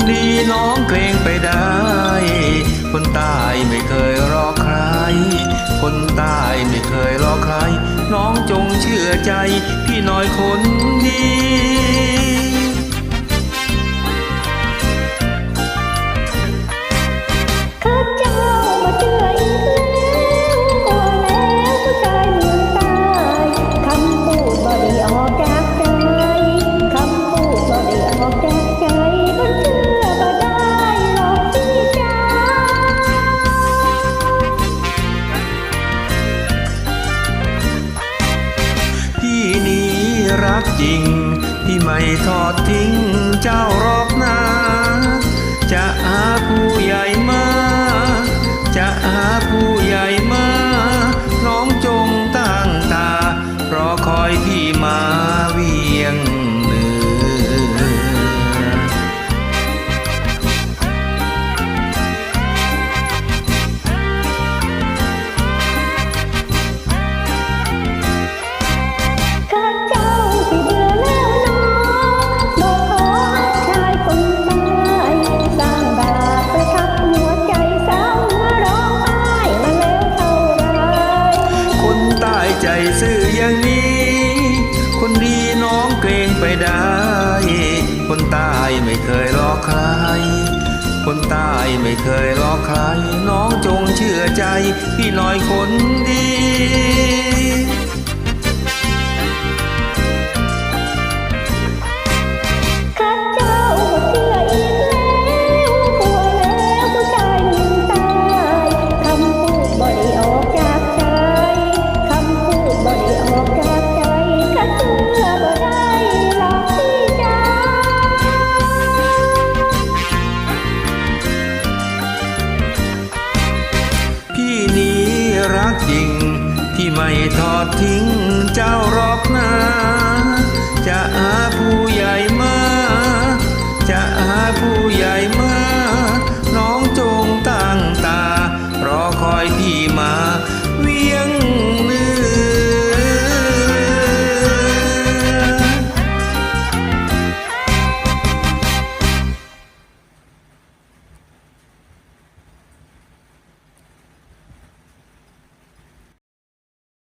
มดีน้องเกรงไปได้ คนตายไม่เคยรอใคร คนตายไม่เคยรอใคร น้องจงเชื่อใจ พี่น้อยคนดี กจริง ที่ไม่ทอดทิ้งเจ้ารอกนา จะหาผู้ใหญ่มา จะหาผู้ใหญ่มา น้องจงตั้งตา รอคอยพี่มา ใจซื่ออย่างนี้ คนดีน้องเกรงไปได้ คนตายไม่เคยหลอกใคร คนตายไม่เคยหลอกใคร น้องจงเชื่อใจ พี่น้อยคนดี จริง ที่ไม่ทอดทิ้งเจ้ารอกนา จะอาผู้ใหญ่มา จะอาผู้ใหญ่มา น้องจงตั้งตา รอคอยพี่มา เวียง